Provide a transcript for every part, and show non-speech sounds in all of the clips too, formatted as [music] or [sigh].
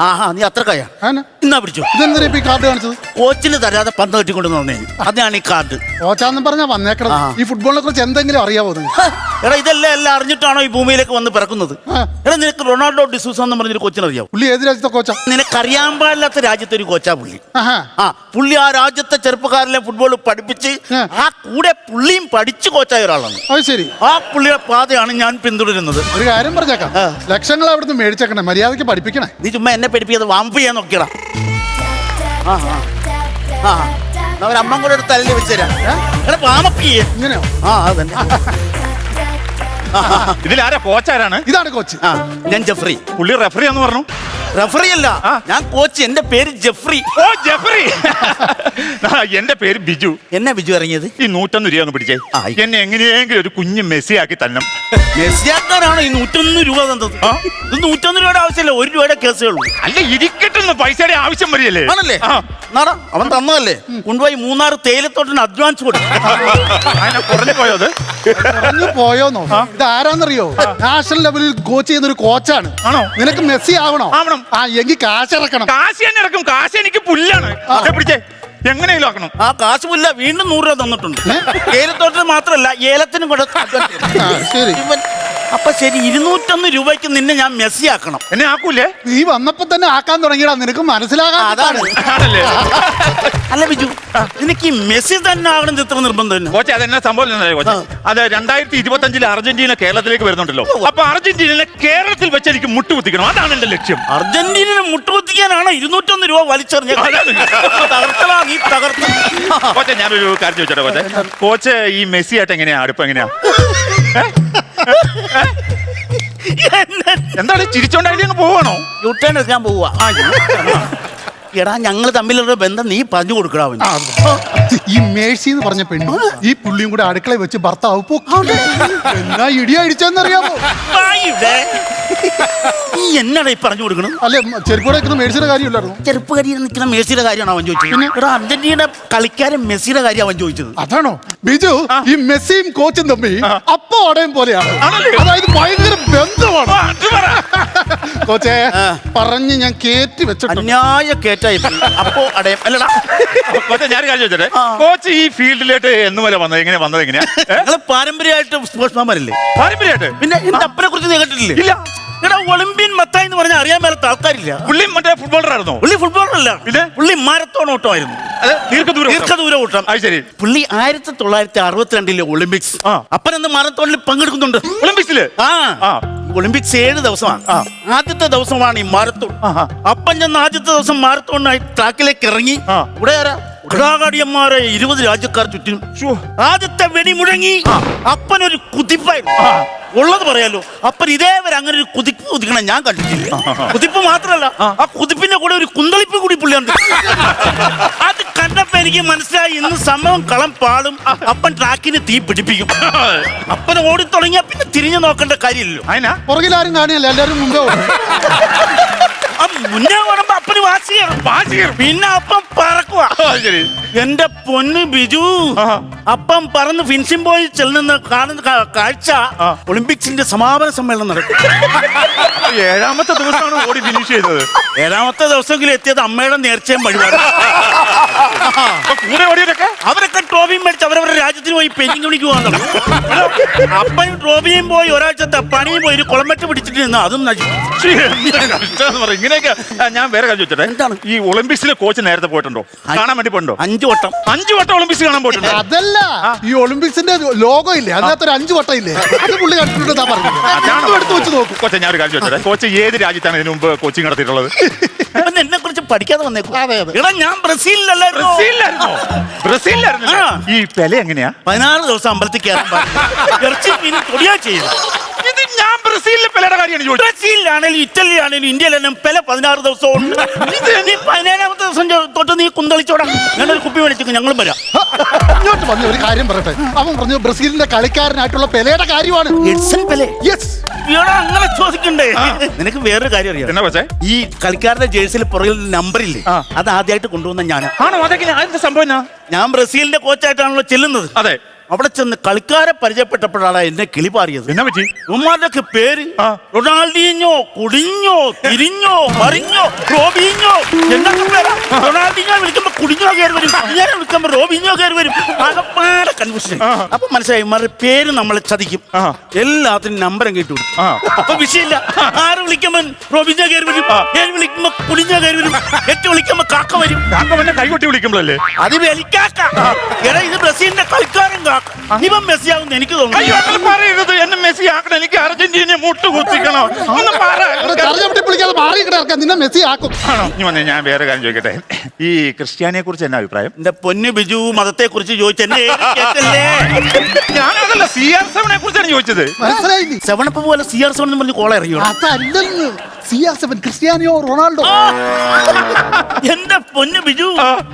ആഹാ നീ അത്ര കയ്യാ ആണ്. ഇന്നാ പിടിച്ചു. ഇതെന്തിനാ ഈ കാർഡ് കാണിച്ചത്? കോച്ചിന് തരാതെ പന്ത് കെട്ടിക്കൊണ്ട് വന്നേ. അതാണ് ഈ കാർഡ്. കോച്ചാന്നും പറഞ്ഞാ വന്നേക്കണം ഈ ഫുട്ബോളിനെ കുറിച്ച് എന്തെങ്കിലും അറിയാവോ എടാ ഇതെല്ലാം എല്ലാം അറിഞ്ഞിട്ടാണോ ഈ ഭൂമിയിലേക്ക് വന്ന് പിറക്കുന്നത്? എടാ നിനക്ക് റൊണാൾഡോ ഡിസൂസ എന്ന് പറഞ്ഞൊരു കോച്ചിന് അറിയാം പുള്ളി ഏത് രാജ്യത്തെ കോച്ചാ? നിനക്കറിയാൻ പാടില്ലാത്ത രാജ്യത്തെ ഒരു കോച്ചാ പുള്ളി. ആ പുള്ളി ആ രാജ്യത്തെ ചെറുപ്പക്കാരിലെ ഫുട്ബോൾ പഠിപ്പിച്ച് ആ. കൂടെ പുള്ളിയും പഠിച്ചു കോച്ചായ ഒരാളാണ്. അത് ശരി. ആ പുള്ളിയുടെ പാതയാണ് ഞാൻ പിന്തുടരുന്നത്. ഒരു കാര്യം പറഞ്ഞേക്കാം. ലക്ഷങ്ങൾ അവിടുന്ന് മേടിച്ചേക്കണേ. മര്യാദയ്ക്ക് പഠിപ്പിക്കണേ. നീ ചുമ്മാ എന്നെ പഠിപ്പിക്കാതെ വാമ്പ് ചെയ്യാൻ നോക്കിയടാ. ആ ആ. ആ അവരമ്മ കൂടെ ഒരു തല്ലി വെച്ചുതരാം എടാ ചെയ്യേ. ഇങ്ങനെയോ? ആ അതന്നെ ഇതിലാരാ കോച്ചാരാണ്? ഇതാണ് കോച്ച്. ആ ഞാൻ ജഫ്രി. പുള്ളി റെഫറി എന്ന് പറഞ്ഞു. റെഫറി അല്ല ഞാൻ കോച്ച് എന്റെ പേര് ജെഫ്രി ഓ ജെഫ്രി എന്റെ പേര് ബിജു എന്നെ ബിജു ഇറങ്ങിയത് ഈ നൂറ്റൊന്ന് രൂപ ഒന്ന് പിടിച്ചേ എന്നെ എങ്ങനെയെങ്കിലും ഒരു കുഞ്ഞ് മെസ്സിയാക്കി തന്നെ മെസ്സിയാക്കാനാണ് ഈ നൂറ്റൊന്ന് രൂപ തന്നത്? ഇത് നൂറ്റൊന്ന് രൂപയുടെ ആവശ്യമില്ല ഒരു രൂപയുടെ കേസേ ഉള്ളൂ അല്ല ഇരിക്കട്ടെന്ന് പൈസയുടെ ആവശ്യം വരികയല്ലേ ആണല്ലേ നാടാ അവൻ തന്നതല്ലേ കൊണ്ടുപോയി മൂന്നാറ് തേയിലത്തോട്ടിന് അഡ്വാൻസ് കൊടുക്കും കുറഞ്ഞു പോയത് പറഞ്ഞു പോയോന്നോ ഇത് ആരാന്നറിയോ നാഷണൽ ലെവലിൽ കോച്ച് ചെയ്യുന്ന ഒരു കോച്ചാണ് ആണോ? നിനക്ക് മെസ്സി ആവണോ? ആവണം. ആ എങ്കിൽ കാശ് ഇറക്കണം. കാശ് തന്നെ ഇറക്കും. കാശ് എനിക്ക് പുല്ലാണ്. ദേ പിടിച്ചേ. എങ്ങനെയെങ്കിലും ആക്കണം. ആ കാശ് പുല്ല വീണ്ടും നൂറ് രൂപ തന്നിട്ടുണ്ട്. ഏലത്തോട്ടത്തിന് മാത്രമല്ല ഏലത്തിനും കൂടെ ആ, ശരി. അപ്പൊ ശരി ഇരുന്നൂറ്റൊന്ന് രൂപയ്ക്ക് നിന്നെ ഞാൻ മെസ്സി ആക്കണം എന്നെ ആക്കൂലേ? നീ വന്നപ്പോ തന്നെ ആക്കാൻ തുടങ്ങിയടാ നിനക്ക് മനസ്സിലാകാൻ അതാണ്. ആണല്ലേ? അല്ല ബിജു നിനക്ക് ഈ മെസ്സി തന്നെ ആകണം ചിത്ര നിർബന്ധം തന്നെ കോച്ച് അതെന്നാ സംഭവം കോച്ച്? അത് രണ്ടായിരത്തി ഇരുപത്തി അഞ്ചിൽ അർജന്റീന കേരളത്തിലേക്ക് വരുന്നുണ്ടല്ലോ. അപ്പൊ അർജന്റീനനെ കേരളത്തിൽ വെച്ച് എനിക്ക് മുട്ടുകുത്തിക്കണം. അതാണ് എന്റെ ലക്ഷ്യം. അർജന്റീനനെ മുട്ടുകുത്തിക്കാനാണ് ഇരുന്നൂറ്റൊന്ന് രൂപ വലിച്ചെറിഞ്ഞ തകർത്തലാ നീ തകർത്ത. കോച്ച് ഞാനൊരു കാര്യം ചോദിച്ചോട്ടെ കോച്ച്? കോച്ച് ഈ മെസ്സി ആയിട്ട് എങ്ങനെയാ? അടുപ്പം എങ്ങനെയാ? [laughs] എന്താണ്? ചിരിച്ചോണ്ടായിട്ട് അങ്ങ് പോവാണോ? യുട്ടേൺ എടുക്കാൻ പോവാ എടാ ഞങ്ങൾ തമ്മിലുള്ള ബന്ധം നീ പറഞ്ഞു കൊടുക്കടാ അവന്. ഈ മേഴ്സി എന്ന് പറഞ്ഞ പെണ്ണു ഈ പുള്ളിയും കൂടെ അടുക്കളയിൽ വെച്ച് ഭർത്താവ് പോയി എന്നാ ഇടി അടിച്ചെന്നറിയാമോ ആയിടെ. നീ എന്നടാ ഈ പറഞ്ഞു കൊടുക്കണം അല്ലെ വെക്കുന്ന മേഴ്സിയുടെ കാര്യമില്ലായിരുന്നു? ചെറുപ്പകരിയിൽ നിൽക്കുന്ന മെസ്സിയുടെ കാര്യമാണ് അവൻ ചോദിച്ചത്? എടാ അർജന്റീന കളിക്കാരൻ മെസ്സിയുടെ കാര്യം അവൻ ചോദിച്ചത്. അതാണോ? ബിജു ഈ മെസ്സിയും കോച്ചും തമ്മിൽ അപ്പോ അടയും പോലെയാണ്. അതായത് ഭയങ്കര ബന്ധമാണ്. കോച്ചേ. പറഞ്ഞ് ഞാൻ കേറ്റി വെച്ചിട്ടുണ്ട്. അന്യായ കേറ്റായി. പോയി. അപ്പോ അടയം. അല്ലടാ. കോച്ച് ഞാൻ കാര്യം ചോദിച്ചേ കോച്ച് ഈ ഫീൽഡിലേട്ട് എന്ന് പോലെ വന്നത് എങ്ങനെ വന്നത് എങ്ങനെയാ? ഏ? ഞങ്ങൾ പാരമ്പര്യമായിട്ട് സ്പോർട്സ്മാൻമാരല്ലേ പാരമ്പര്യമായിട്ട്? പിന്നെ എന്റെ അപ്പനെ കുറിച്ച് നീ കേട്ടിട്ടില്ലേ? ഇല്ല. എടാ ഒളിമ്പ്യൻ മത്തായി എന്ന് പറഞ്ഞാൽ അറിയാൻ മേലത്തെ ആൾക്കാരില്ല. പുള്ളി മറ്റേ ഫുട്ബോളർ ആയിരുന്നു? പുള്ളി ഫുട്ബോളറല്ല പിന്നെ? പുള്ളി മാരത്തോൺ ഓട്ടമായിരുന്നു. അത് ദീർഘദൂരം ദീർഘദൂര ഓട്ടം. അത് ശരി. പുള്ളി ആയിരത്തി തൊള്ളായിരത്തി അറുപത്തിരണ്ടിലെ ഒളിമ്പിക്സ്. ആ. അപ്പനെന്ന് മാരത്തോണിൽ പങ്കെടുക്കുന്നുണ്ട്. ഒളിമ്പിക്സിൽ? ആ. ആ. ഒളിമ്പിക്സ് ഏഴ് ദിവസമാണ്. ആ. ആദ്യത്തെ ദിവസമാണ് ഈ മാരത്തോൺ ആഹാ. അപ്പൻ ചെന്ന് ആദ്യത്തെ ദിവസം മാരത്തോണിനായി ട്രാക്കിലേക്ക് ഇറങ്ങി. ആ. ഇവിടെ ആരാ? ഘടാകാടിയന്മാരെ ഇരുപത് രാജ്യക്കാർ ചുറ്റിനും. ആദ്യത്തെ വെടി മുഴങ്ങി. അപ്പൻ ഒരു കുതിപ്പായിരുന്നു. ഉള്ളത് പറയാലോ. അപ്പൻ ഇതേവരെ അങ്ങനെ ഒരു കുതിപ്പ് കുതിക്കണം ഞാൻ കണ്ടിട്ടില്ല. കുതിപ്പ് മാത്രമല്ല ആ. കുതിപ്പിന്റെ കൂടെ ഒരു കുന്തളിപ്പ് കൂടി പുള്ളിയുണ്ട്. അത് കണ്ടപ്പോ എനിക്ക് മനസ്സിലായി ഇന്ന് സമയം കളം പാടും അപ്പൻ ട്രാക്കിന് തീ പിടിപ്പിക്കും. അപ്പൻ ഓടി തുടങ്ങിയാ പിന്നെ തിരിഞ്ഞു നോക്കേണ്ട കാര്യമില്ലല്ലോ. അതിനാ പുറകിലാരും കാണിയല്ല എല്ലാവരും മുമ്പേ മുന്നേ ഓടുമ്പോ അപ്പന് വാശി കയറും. വാശി കയറും. പിന്നെ അപ്പം പറക്കുക ശരി. എന്റെ പൊന്ന് ബിജു. അപ്പം പറന്ന് ഫിൻസിംഗ് പോയി ചെല്ലുന്ന കാണുന്ന കാ- കാഴ്ച ഒളിമ്പിക്സിന്റെ സമാപന സമ്മേളനം നടക്കും. ഏഴാമത്തെ ദിവസമാണ് ഓടി ഫിനിഷ് ചെയ്തത്. ഏഴാമത്തെ ദിവസമെങ്കിലും എത്തിയത് അമ്മയുടെ നേർച്ചയും വഴിപാട്. അപ്പൊ കൂടെ ഓടിയതൊക്കെ അവരൊക്കെ ട്രോഫിയും മേടിച്ച് അവരവരുടെ രാജ്യത്തിന് പോയി പെയിന്റിംഗ് പണിക്ക് പോകാൻ തുടങ്ങി. അപ്പനും ട്രോഫിയും പോയി ഒരാഴ്ചത്തെ പണിയും പോയി ഒരു കുളമെട്ട് പിടിച്ചിട്ട് നിന്ന് അതും നശിച്ചു. ശ്ശേ, എന്താ. ഇങ്ങനെയൊക്കെ ആ, ഞാൻ വേറെ കാര്യം ചോദിച്ചോട്ടെ. എന്താണ്? ഈ ഒളിമ്പിക്സിലെ കോച്ച് നേരത്തെ പോയിട്ടുണ്ടോ? കാണാൻ വേണ്ടി പോയിട്ടുണ്ടോ? അഞ്ചു വട്ടം. അഞ്ചു വട്ടം ഒളിമ്പിക്സ് കാണാൻ പോയിട്ടുണ്ടോ? അതല്ല ഈ ഒളിമ്പിക്സിന്റെ ലോഗോ ഇല്ലേ അതിനകത്ത് ഒരു അഞ്ചു വട്ടം ഇല്ലേ അത് പുള്ളി കണ്ടിട്ടുണ്ട് പറഞ്ഞത്. അതാണോ? എടുത്ത് വെച്ച് നോക്കും. കോച്ച ഞാൻ ഒരു കാര്യം ചോദിച്ചോട്ടെ? കോച്ച് ഏത് രാജ്യത്താണ് ഇതിനു മുമ്പ് കോച്ചിങ് നടത്തിയിട്ടുള്ളത്? എന്നെ കുറിച്ച് പഠിക്കാതെ വന്നേക്കും. അതെ, അതെ. എടാ ഞാൻ ബ്രസീലിലല്ലായിരുന്നു? ബ്രസീലിലായിരുന്നോ? ബ്രസീലിലായിരുന്നു ആ. ഈ പെല എങ്ങനെയാ? പതിനാറ് ദിവസം അമ്പലത്തിൽ കയറാൻ പാടില്ല. ഇറച്ചി മീൻ തൊടിയാ ചെയ്യും ബ്രസീലിലെ പെലയുടെ കാര്യമാണ് ചോദിച്ചത്. ബ്രസീലിലാണെങ്കിലും ഇറ്റലിയിലാണെങ്കിലും ഇന്ത്യയിലാണെങ്കിലും പെല പതിനാറ് ദിവസം ഉണ്ട്. നീ പതിനേഴാമത്തെ ദിവസം ചോ- തൊട്ട് നീ കുന്തളിച്ചോടാ. ഞാനൊരു കുപ്പി മേടിച്ചു ഞങ്ങളും വരാം. ഇങ്ങോട്ട് വന്ന ഒരു കാര്യം പറയട്ടെ. അവൻ പറഞ്ഞു ബ്രസീലിന്റെ കളിക്കാരനായിട്ടുള്ള പെലയുടെ കാര്യമാണ്. Edson Pele? യെസ് എടാ അങ്ങനെ ചോദിക്കണ്ടേ? നിനക്ക് വേറൊരു കാര്യം അറിയാം. എന്നാ പക്ഷേ? ഈ കളിക്കാരുടെ ജേഴ്സിയിൽ പുറകിൽ നമ്പറില്ലേ ആ. അത് ആദ്യമായിട്ട് കൊണ്ടുവന്ന ഞാൻ ആണോ? അതൊക്കെ അതിന്റെ സംഭവം എന്നാ? ഞാൻ ബ്രസീലിന്റെ കോച്ചായിട്ടാണല്ലോ ചെല്ലുന്നത്. അതെ. അവിടെ ചെന്ന് കളിക്കാരെ പരിചയപ്പെട്ടപ്പോഴാണ് എന്നെ കിളി പാറിയത് എന്നാ പറ്റി? ഉമ്മാരുടെയൊക്കെ പേര് റൊണാൾഡിഞ്ഞോ കുടിഞ്ഞോ തിരിഞ്ഞോ മറിഞ്ഞോ റോബിഞ്ഞോ എന്നൊക്കെ പേരാ. റൊണാൾഡീഞ്ഞോ വിളിക്കുമ്പോ കുടിഞ്ഞോ കയറി വരും ഞാൻ വിളിക്കുമ്പോ റോബിഞ്ഞോ കയറി വരും. ആകപ്പാടെ കൺഫ്യൂഷൻ. അപ്പൊ മനസ്സിലായി ഇമാരുടെ പേര് നമ്മളെ ചതിക്കും. എല്ലാത്തിനും നമ്പർ കിട്ടും കൊടുക്കും അപ്പൊ വിഷയമില്ല. ആര് വിളിക്കുമ്പോ റോബിഞ്ഞോ കയറി വരും? ഏഴ് വിളിക്കുമ്പോ കുടിഞ്ഞോ കയറി വരും? എട്ട് കാക്ക വരും. കാക്ക പിന്നെ കൈകൊട്ടി വിളിക്കുമ്പോഴല്ലേ അത് വെലിക്കാക്ക എടാ ഇത് ബ്രസീലിന്റെ കളിക്കാരൻ കാക്ക. ഇവൻ മെസ്സിയാവുന്ന എനിക്ക് അയ്യോ തോന്നുന്നു അങ്ങനെ പറയരുത് എന്നെ മെസ്സി ആക്കണം. എനിക്ക് അർജന്റീനയെ മുട്ട് കുത്തിക്കണം. ഒന്ന് പറ. വിളിക്കാതെ മാറി കിടക്കാൻ നിന്നെ മെസ്സി ആക്കും. ആണോ? ഇനി വന്നേ ഞാൻ വേറെ കാര്യം ചോദിക്കട്ടെ. ഈ ക്രിസ്ത്യാനിയെ കുറിച്ച് എന്നാ അഭിപ്രായം? എന്റെ പൊന്നു ബിജു മതത്തെ കുറിച്ച് ചോദിച്ച കേട്ടല്ലേ? ഞാനതല്ല സി ആർ സെവനെ കുറിച്ചാണ് ചോദിച്ചത്. മനസ്സിലായില്ലേ? സെവനപ്പ് പോലെ സി ആർ സെവൻ എന്ന് പറഞ്ഞ് കോള ഇറങ്ങിയോ അതല്ലെന്ന്. C R seven Cristiano Ronaldo? എന്റെ പൊന്നു ബിജു.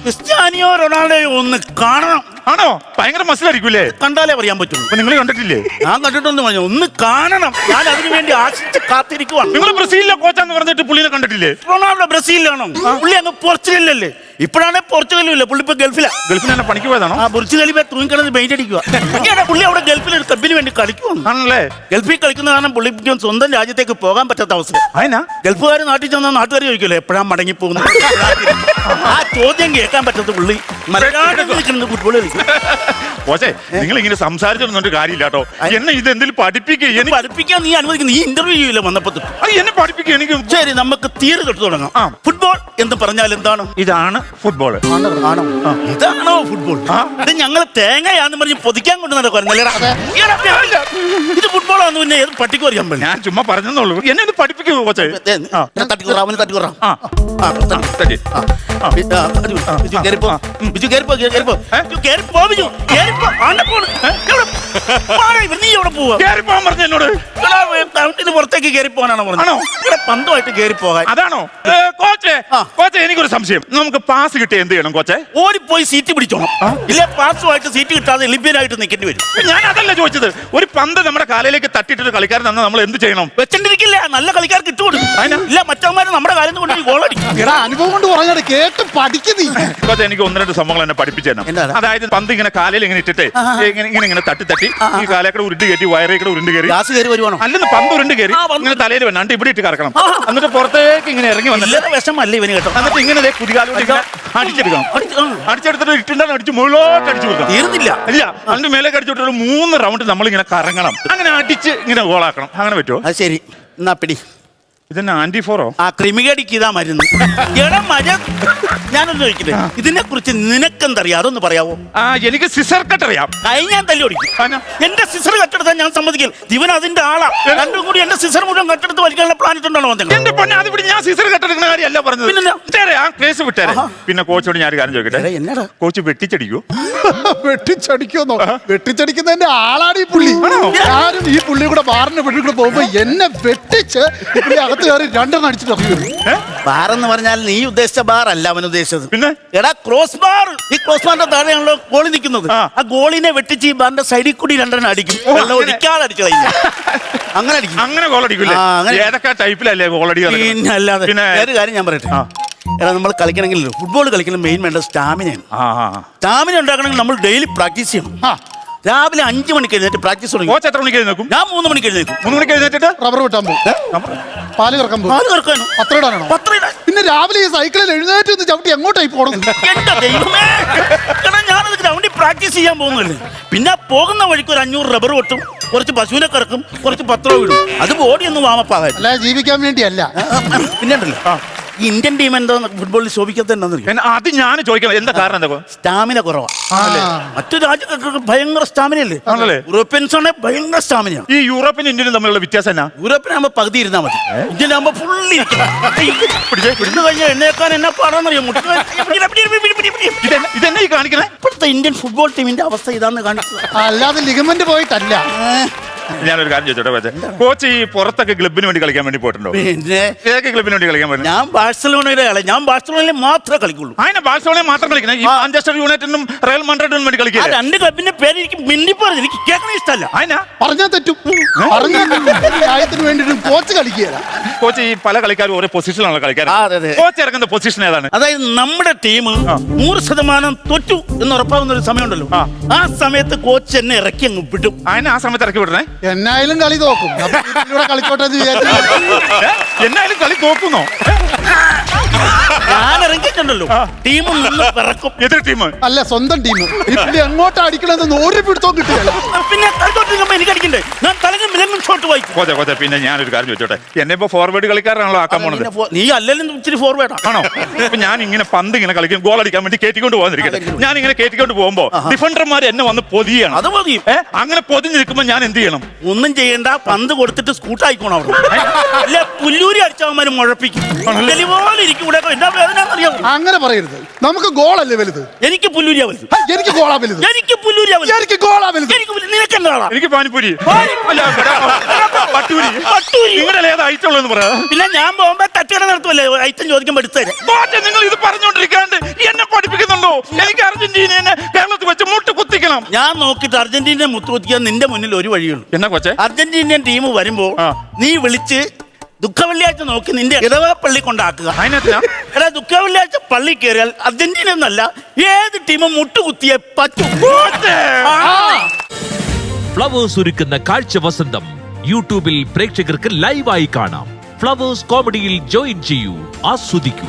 ക്രിസ്ത്യാനിയോ റൊണാൾഡോയോ ഒന്ന് കാണണം. ആണോ? ഭയങ്കര മസിലായിരിക്കൂലേ? കണ്ടാലേ പറയാൻ പറ്റുള്ളൂ. അപ്പൊ നിങ്ങൾ കണ്ടിട്ടില്ലേ? ഞാൻ കണ്ടിട്ടൊന്നും പറഞ്ഞു ഒന്ന് കാണണം. ഞാൻ അതിനു വേണ്ടി ആശിച്ച് കാത്തിരിക്കുവാണ്. നിങ്ങൾ ബ്രസീലിലെ കോച്ചാന്ന് പറഞ്ഞിട്ട് പുള്ളിനെ കണ്ടിട്ടില്ലേ? റൊണാൾഡോ ബ്രസീലിലാണോ? പുള്ളി അങ്ങ് പോർച്ചുഗലിലല്ലേ? ഇപ്പോഴാണ് പോർച്ചുഗലും ഇല്ല പുള്ളി ഇപ്പൊ ഗൾഫിലാ. ഗൾഫിൽ തന്നെ പണിക്ക് പോയതാണോ? ആ ബുർജ് ഖലീഫ തൂങ്ങിക്കിടന്ന് പെയിന്റ് അടിക്കുക ഇങ്ങനെ പുള്ളി അവിടെ ഗൾഫിൽ ഒരു ക്ലബിന് വേണ്ടി കളിക്കുവാണ് ആണല്ലേ? ഗൾഫിൽ കളിക്കുന്ന കാരണം പുള്ളിക്ക് സ്വന്തം രാജ്യത്തേക്ക് പോകാൻ പറ്റാത്ത അവസ്ഥ അതിനാ ഗൾഫുകാർ നാട്ടിൽ ചെന്നാൽ നാട്ടുകാർ ചോദിക്കുമല്ലോ എപ്പോഴാണ് മടങ്ങി പോകുന്നത്? ആ ചോദ്യം കേൾക്കാൻ പറ്റാത്ത പുള്ളി മലയാളം കളിക്കുന്നത് ഫുട്ബോൾ കളിക്കും. കോച്ചേ നിങ്ങൾ ഇങ്ങനെ സംസാരിച്ചിരുന്നൊരു കാര്യമില്ല കേട്ടോ എന്നെ ഇത് എന്തെങ്കിലും പഠിപ്പിക്കുക എനിക്ക് പഠിപ്പിക്കാൻ നീ അനുവദിക്കുന്നു ഈ ഇന്റർവ്യൂ ചെയ്യില്ല വന്നപ്പോ തൊട്ട്. അത് എന്നെ പഠിപ്പിക്കുക എനിക്ക് ശരി നമുക്ക് തീരെ തൊട്ട് തുടങ്ങാം ആ. ഫുട്ബോൾ എന്ന് പറഞ്ഞാൽ എന്താണ് ഇതാണ് ഫുട്ബോൾ ആണോ ഇതാണോ ഫുട്ബോൾ ആ. ഇത് ഞങ്ങൾ തേങ്ങയാന്ന് പറഞ്ഞ് പൊതിക്കാൻ കൊണ്ട് ഞാനില്ല. ഇത് ഫുട്ബോളാന്ന് പിന്നെ ഏത് പട്ടിക്കും പറയാൻ പറ്റില്ല ഞാൻ ചുമ്മാ പറഞ്ഞെന്നുള്ളൂ എന്നെ ഇത് പഠിപ്പിക്കൂ കോച്ചേ ആ. തട്ടിക്കുറ അവന് തട്ടിക്കുറ ആ ആ, തട്ടി. ശരി ആ. ആ, ബിജു, ബിജു കേറിപ്പോ. ബിജു കേറിപ്പോ, കേറിപ്പോ. ഏ? ബിജു കേറിപ്പോ, ബിജു. കേറിപ്പോ. നീ എവിടെ പോവാ? പറഞ്ഞു എന്നോട്. പുറത്തേക്ക്? ആണോ? ഇവിടെ പന്തുമായിട്ട് അതാണോ? ഏ, കോച്ചേ. കോച്ചേ എനിക്കൊരു സംശയം. നമുക്ക് പാസ് കിട്ടിയ എന്ത് ചെയ്യണം കോച്ചേ? ഓടിപ്പോയി സീറ്റ് പിടിച്ചോണം. ഇല്ലേ പാസുമായിട്ട് സീറ്റ് കിട്ടാതെ ലിബ്യനായിട്ട് നിൽക്കേണ്ടി വരും. ഞാൻ അതല്ല ചോദിച്ചത്. ഒരു പന്ത് നമ്മുടെ കാലയിലേക്ക് തട്ടിയിട്ടൊരു കളിക്കാരൻ തന്നെ നമ്മൾ എന്ത് ചെയ്യണം? വെച്ചണ്ടിരിക്കില്ല നല്ല കളിക്കാർക്ക്? ഇല്ല മറ്റവന്മാര് നമ്മുടെ കൊണ്ട് എടാ അനുഭവം കൊണ്ട് കേട്ട് പഠിക്കുന്നീ. കോച്ചേ എനിക്ക് ഒന്ന് രണ്ട് സംഭവങ്ങൾ എന്നെ പഠിപ്പിച്ചു തരണം. എന്താണ്? അതായത് പന്ത് ഇങ്ങനെ കാലയിൽ ഇങ്ങനെ ഇട്ടിട്ട് ഇങ്ങനെ ഇങ്ങനെ ഇങ്ങനെ തട്ടി തട്ടി ഈ കാലേക്കടെ ഉരുണ്ട് കയറ്റി വയറേക്കടെ ഉരുണ്ട് കയറി. ഗ്യാസ് കയറി വരുവാണോ? അല്ലെന്ന് പമ്പ് ഉരുണ്ട് കയറി. ഇങ്ങനെ തലയിൽ വന്നാണ്ട് ഇവിടെ ഇട്ട് കറക്കണം. എന്നിട്ട് പുറത്തേക്ക് ഇങ്ങനെ ഇറങ്ങി വന്നിട്ട് ഇല്ലറ വിഷമല്ല ഇവന് കേട്ടോ. എന്നിട്ട് ഇങ്ങനെ കുതികാലോട്ട് ഇങ്ങനെ അടിച്ചെടുക്കണം. അടിച്ച്. അടിച്ചെടുത്തിട്ട് ഇട്ടുണ്ടാകും അടിച്ച് മുകളിലോട്ട് അടിച്ചു കൊടുക്കണം. തീർന്നില്ല. ഇല്ല. അതിന്റെ മേലെ അടിച്ചോട്ട് ഒരു മൂന്ന് റൗണ്ട് നമ്മൾ ഇങ്ങനെ കറങ്ങണം. അങ്ങനെ അടിച്ച് ഇങ്ങനെ ഗോളാക്കണം. അങ്ങനെ പറ്റുമോ? അത് ശരി. എന്നാ പിടി. ഇതെന്നെ ആന്റിഫോറോ ആ ക്രിമികടിക്ക് ഇതാ മരുന്ന്. എടാ മര ഞാനൊന്ന് ചോദിക്കട്ടെ? ഇതിനെ കുറിച്ച് നിനക്കെന്തറിയാം? അതൊന്ന് പറയാവോ? ആ എനിക്ക് സിസർ കട്ട് അറിയാം. കൈ ഞാൻ തല്ലി ഓടിക്കും. എന്റെ സിസർ കട്ടെടുത്താൽ ഞാൻ സമ്മതിക്കില്ല. ഇവൻ അതിന്റെ ആളാ. രണ്ടും കൂടി എന്റെ സിസർ മുഴുവൻ കട്ടെടുത്ത് വലിക്കാനുള്ള ഇട്ടുണ്ടോ വന്നത് എന്റെ പൊന്നെ അത് ഇവിടെ ഞാൻ സിസർ കട്ട് എടുക്കുന്ന കാര്യമല്ല പറഞ്ഞത്. പിന്നെ ആ കേസ് വിട്ടേരെ. പിന്നെ കോച്ചോട് ഞാൻ കാര്യം ചോദിക്കട്ടെ? എന്നടാ? കോച്ച് വെട്ടിച്ചടിക്കൂ. [laughs] വെട്ടിച്ചടിക്കോന്നോ വെട്ടിച്ചടിക്കുന്നതിന്റെ ആളാണ് ഈ പുള്ളി. ആരും ഈ പുള്ളി കൂടെ ബാറിന്റെ വീട്ടിൽ കൂടെ പോകുമ്പോ എന്നെ വെട്ടിച്ച് പുള്ളി അകത്ത് കയറി രണ്ടെണ്ണം അടിച്ചിട്ട് വരും. ബാർ എന്ന് പറഞ്ഞാൽ നീ ഉദ്ദേശിച്ച ബാർ അല്ല അവൻ ഉദ്ദേശിച്ചത്. പിന്നെ? എടാ ക്രോസ് ബാർ ഈ ക്രോസ് ബാറിന്റെ താഴെയാണല്ലോ ഗോളി നിൽക്കുന്നത്. ആ. ആ ഗോളിനെ വെട്ടിച്ച് ഈ ബാറിന്റെ സൈഡിൽ കൂടി രണ്ടെണ്ണം അടിക്കും. വെള്ളം. ഒഴിക്കാതെ അടിച്ചു കളയും അങ്ങനെ അടിക്കും. അങ്ങനെ ഗോൾ അടിക്കൂലേ? ആ, അങ്ങനെ. ഏതൊക്കെ ടൈപ്പിലല്ലേ ഗോൾ നടക്കുന്നത്? പിന്നെ അല്ലാതെ പിന്നെ കാര്യം ഞാൻ പറയട്ടെ? ആ. എടാ നമ്മൾ കളിക്കണമെങ്കിൽ ഫുട്ബോൾ കളിക്കണം മെയിൻ വേണ്ട സ്റ്റാമിനയാണ് ആ ആ ആ. സ്റ്റാമിന ഉണ്ടാക്കണമെങ്കിൽ നമ്മൾ ഡെയിലി പ്രാക്ടീസ് ചെയ്യണം. ആ. രാവിലെ അഞ്ചു മണിക്ക് എഴുന്നേറ്റ് പ്രാക്ടീസ് തുടങ്ങി. കോച്ച് എത്ര മണിക്ക് എഴുന്നേക്കും ഞാൻ മൂന്ന് മണിക്ക് എഴുന്നേക്കും മൂന്ന് മണിക്ക് എഴുന്നേറ്റിട്ട്? റബ്ബർ വിട്ടാൻ പോകും. പാൽ കറക്കാൻ പോകും പാൽ കറക്കാനോ പത്ര ഇടാനാണോ? പത്ര ഇടാൻ. പിന്നെ രാവിലെ ഈ സൈക്കിളിൽ എഴുന്നേറ്റ് നിന്ന് ചവിട്ടി എങ്ങോട്ടായി പോകണം എന്റെ ദൈവമേ. എടാ ഞാനത് ഗ്രൗണ്ടിൽ പ്രാക്ടീസ് ചെയ്യാൻ പോകുന്നല്ലേ പിന്നെ പോകുന്ന വഴിക്ക് ഒരു അഞ്ഞൂറ് റബ്ബർ വെട്ടും കുറച്ച് പശുവിനെ കറക്കും കുറച്ച് പത്രവും ഇടും. അത് ബോഡി ഒന്ന് വാമപ്പാകാൻ അല്ല ജീവിക്കാൻ വേണ്ടിയല്ല. പിന്നെ ഉണ്ടല്ലോ. ഈ ഇന്ത്യൻ ടീം എന്താ ഫുട്ബോളിൽ ശോഭിക്കാത്ത എന്താണെന്നറിയോ എന്നെ- അത് ഞാൻ ചോദിക്കണം? എന്താ കാരണം എന്താ? സ്റ്റാമിന കുറവാ. മറ്റു രാജ്യത്തൊക്കെ ഭയങ്കര സ്റ്റാമിന അല്ലേ ആണല്ലേ? യൂറോപ്യൻസ് ആണെങ്കിൽ ഭയങ്കര സ്റ്റാമിന ഈ യൂറോപ്പിനും ഇന്ത്യനും തമ്മിലുള്ള വ്യത്യാസം എന്നാ? യൂറോപ്പിനാകുമ്പോ പകുതി ഇരുന്നാ മതി. ഇന്ത്യനാകുമ്പോ ഫുള്ളി ഇവിടുന്ന് കഴിഞ്ഞാൽ എണ്ണേക്കാൻ എന്നാ പാടാന്നറിയോ? മുട്ട് ഇതെന്നെ ഇതെന്നെ ഈ കാണിക്കണേ? ഇപ്പോഴത്തെ ഇന്ത്യൻ ഫുട്ബോൾ ടീമിന്റെ അവസ്ഥ ഇതാന്ന് കാണിച്ചത്. അല്ലാതെ ലിഗമെന്റ് പോയിട്ടല്ല. ഞാനൊരു കാര്യം ചോദിച്ചോട്ടെ കോച്ച്. കോച്ച് ഈ പുറത്തൊക്കെ ക്ലബിന് വേണ്ടി കളിക്കാൻ വേണ്ടി പോയിട്ടുണ്ടോ? പിന്നെ ഏതൊക്കെ ക്ലബിന് വേണ്ടി കളിക്കാൻ പറ്റും ഞാൻ ബാഴ്സലോണയുടെ കളി ഞാൻ ബാഴ്സലോണയിൽ മാത്രമേ കളിക്കുള്ളൂ. അതിനെ ബാഴ്സലോണയിൽ മാത്രം കളിക്കുന്നത് ഈ മാഞ്ചസ്റ്റർ യുണൈറ്റഡിനും റയൽ മൺഡ്രഡിനും വേണ്ടി ആ കളിക്കില്ല രണ്ട് ക്ലബിന്റെ പേര് എനിക്ക് മിന്നി പറഞ്ഞു എനിക്ക് കേൾക്കണ ഇഷ്ടമല്ല. അതിനാ പറഞ്ഞാൽ തെറ്റും. പറഞ്ഞാൽ വേണ്ടിയിട്ട് കോച്ച് കളിക്കുകയല്ല. കോച്ച് ഈ പല കളിക്കാരും ഓരോ പൊസിഷനാണ് കളിക്കാൻ ആ, അതെ, അതെ. കോച്ച് ഇറങ്ങുന്ന പൊസിഷൻ ഏതാണ്? അതായത് നമ്മുടെ ടീം നൂറ് ശതമാനം തൊറ്റു എന്ന് ഉറപ്പാകുന്ന ഒരു സമയമുണ്ടല്ലോ. ആ. ആ സമയത്ത് കോച്ച് എന്നെ ഇറക്കി അങ്ങ് വിടും. അതിനെ ആ സമയത്ത് ഇറക്കി വിടണേ? എന്നായാലും കളി തോക്കും. അപ്പൊ കളിച്ചോട്ടെ എന്ന് വിചാരിച്ചു കളി നോക്കുന്നോ ഞാൻ ഇറങ്ങിയിട്ടുണ്ടല്ലോ ടീം നിന്ന് പിറക്കും. എതിർ ടീം അല്ല സ്വന്തം ടീം ഇപ്പൊ എങ്ങോട്ട് അടിക്കണമെന്ന് ഒരു പിടുത്തവും കിട്ടിയല്ലോ പിന്നെ കളിച്ചോണ്ടിരിക്കുമ്പോ എനിക്ക് അടിക്കണ്ടേ? ഞാൻ തലങ്ങും മിലങ്ങും ഷോട്ട് വായിക്കും. കോച്ച കോച്ച പിന്നെ ഞാനൊരു കാര്യം ചോദിച്ചോട്ടെ. എന്നെ ഇപ്പൊ ഫോർവേഡ് കളിക്കാരാണല്ലോ ആക്കാൻ പോണത്? ഫോ- നീ അല്ലെങ്കിലും ഇച്ചിരി ഫോർവേഡാ ആണോ? ഇപ്പൊ ഞാൻ ഇങ്ങനെ പന്ത് ഇങ്ങനെ കളിക്കും ഗോൾ അടിക്കാൻ വേണ്ടി കയറ്റിക്കൊണ്ട് പോകാതിരിക്കട്ടെ. ഞാൻ ഇങ്ങനെ കയറ്റിക്കൊണ്ട് പോകുമ്പോ ഡിഫൻഡർമാർ എന്നെ വന്ന് പൊതിയാണ്. അത് മതി ഏ? അങ്ങനെ പൊതിഞ്ഞ് നിൽക്കുമ്പോ ഞാൻ എന്ത് ചെയ്യണം? ഒന്നും ചെയ്യണ്ട പന്ത് കൊടുത്തിട്ട് സ്കൂട്ടായിക്കോണം അവിടെ. അല്ല പുല്ലൂരി അടിച്ചവന്മാര് മുഴപ്പിക്കും. പോലെ ഇരിക്കും വേദന അറിയാമോ അങ്ങനെ പറയരുത്. നമുക്ക് ഗോളല്ലേ വലുത്? എനിക്ക് പുല്ലൂരിയാ വലുത്. ഹൈ, എനിക്ക് ഗോളാ വലുത്. എനിക്ക് പുല്ലൂരിയാ വലുത്. എനിക്ക് ഗോളാ വലുത്. എനിക്ക് നിനക്ക് എനിക്ക് പാനിപ്പൂരി. അല്ല പട്ടൂരി പട്ടൂരി. നിങ്ങളുടെ ഏത് ഐറ്റുള്ളൂ എന്ന് പറയാ. പിന്നെ ഞാൻ പോകുമ്പോ തട്ടുകട നടത്തുമല്ലേ ഐറ്റം ചോദിക്കുമ്പോ എടുത്തേരെ നിങ്ങൾ ഇത് പറഞ്ഞുകൊണ്ടിരിക്കാണ്ട് എന്നെ പഠിപ്പിക്കുന്നുണ്ടോ? എനിക്ക് അർജന്റീനയെ കേരളത്തിൽ വെച്ച് മുട്ട് കുത്തിക്കണം. ഞാൻ നോക്കിയിട്ട് അർജന്റീനയെ മുത്തുകുത്തിക്കാൻ നിന്റെ മുന്നിൽ ഒരു വഴിയുള്ളൂ. എന്നാ കൊച്ചെ? അർജന്റീനിയൻ ടീം വരുമ്പോ ആ. നീ വിളിച്ച് ദുഃഖവെള്ളിയാഴ്ച നോക്കി നിന്റെ ഇടവ പള്ളി കൊണ്ടാക്കുക. അതിനകത്ത് എടാ ദുഃഖവെള്ളിയാഴ്ച പള്ളി കയറിയാൽ അർജന്റീന എന്നല്ല ഏത് ടീമും മുട്ടുകുത്തിയെ പറ്റൂ. ഫ്ലവേഴ്സ് ഒരുക്കുന്ന കാഴ്ച വസന്തം യൂട്യൂബിൽ പ്രേക്ഷകർക്ക് ലൈവായി കാണാം. ഫ്ലവേഴ്സ് കോമഡിയിൽ ജോയിൻ ചെയ്യൂ ആസ്വദിക്കൂ.